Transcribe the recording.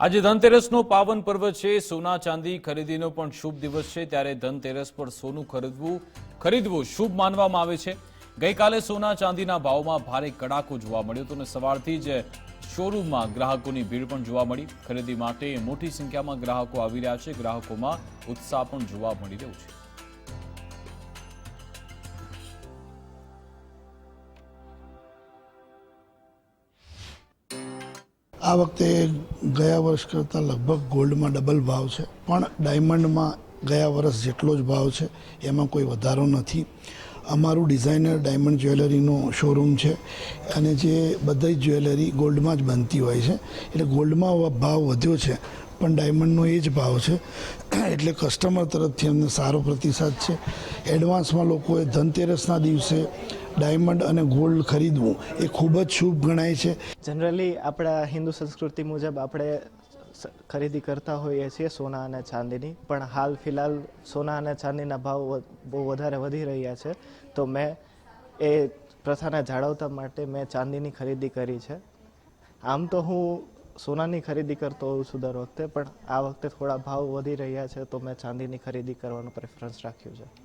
આજે ધનતેરસનો પાવન પર્વ છે. સોના ચાંદી ખરીદીનો પણ શુભ દિવસ છે. ત્યારે ધનતેરસ પર સોનું ખરીદવું ખરીદવું શુભ માનવામાં આવે છે. ગઈકાલે સોના ચાંદીના ભાવમાં ભારે કડાકો જોવા મળ્યો હતો અને સવારથી જ શોરૂમમાં ગ્રાહકોની ભીડ પણ જોવા મળી. ખરીદી માટે મોટી સંખ્યામાં ગ્રાહકો આવી રહ્યા છે. ગ્રાહકોમાં ઉત્સાહ પણ જોવા મળી રહ્યો છે. આ વખતે ગયા વર્ષ કરતાં લગભગ ગોલ્ડમાં ડબલ ભાવ છે. પણ ડાયમંડમાં ગયા વર્ષ જેટલો જ ભાવ છે, એમાં કોઈ વધારો નથી. અમારું ડિઝાઇનર ડાયમંડ જ્વેલરીનો શોરૂમ છે. અને જે બધી જ જ્વેલરી ગોલ્ડમાં જ બનતી હોય છે. એટલે ગોલ્ડમાં ભાવ વધ્યો છે, પણ ડાયમંડનો એ જ ભાવ છે. એટલે કસ્ટમર તરફથી અમને સારો પ્રતિસાદ છે. એડવાન્સમાં લોકોએ ધનતેરસના દિવસે ડાયમંડ અને ગોલ્ડ ખરીદવું એ ખૂબ જ શુભ ગણાય છે. જનરલી આપણા હિન્દુ સંસ્કૃતિ મુજબ આપણે ખરીદી કરતા હોઈએ છીએ સોના અને ચાંદીની. પણ હાલ ફિલહાલ સોના અને ચાંદીના ભાવ બહુ વધારે વધી રહ્યા છે. તો મેં એ પ્રથાને જાળવતા માટે મેં ચાંદીની ખરીદી કરી છે. આમ તો હું સોનાની ખરીદી કરતો હોઉં છું દર વખતે, પણ આ વખતે થોડા ભાવ વધી રહ્યા છે, તો મેં ચાંદીની ખરીદી કરવાનું પ્રેફરન્સ રાખ્યું છે.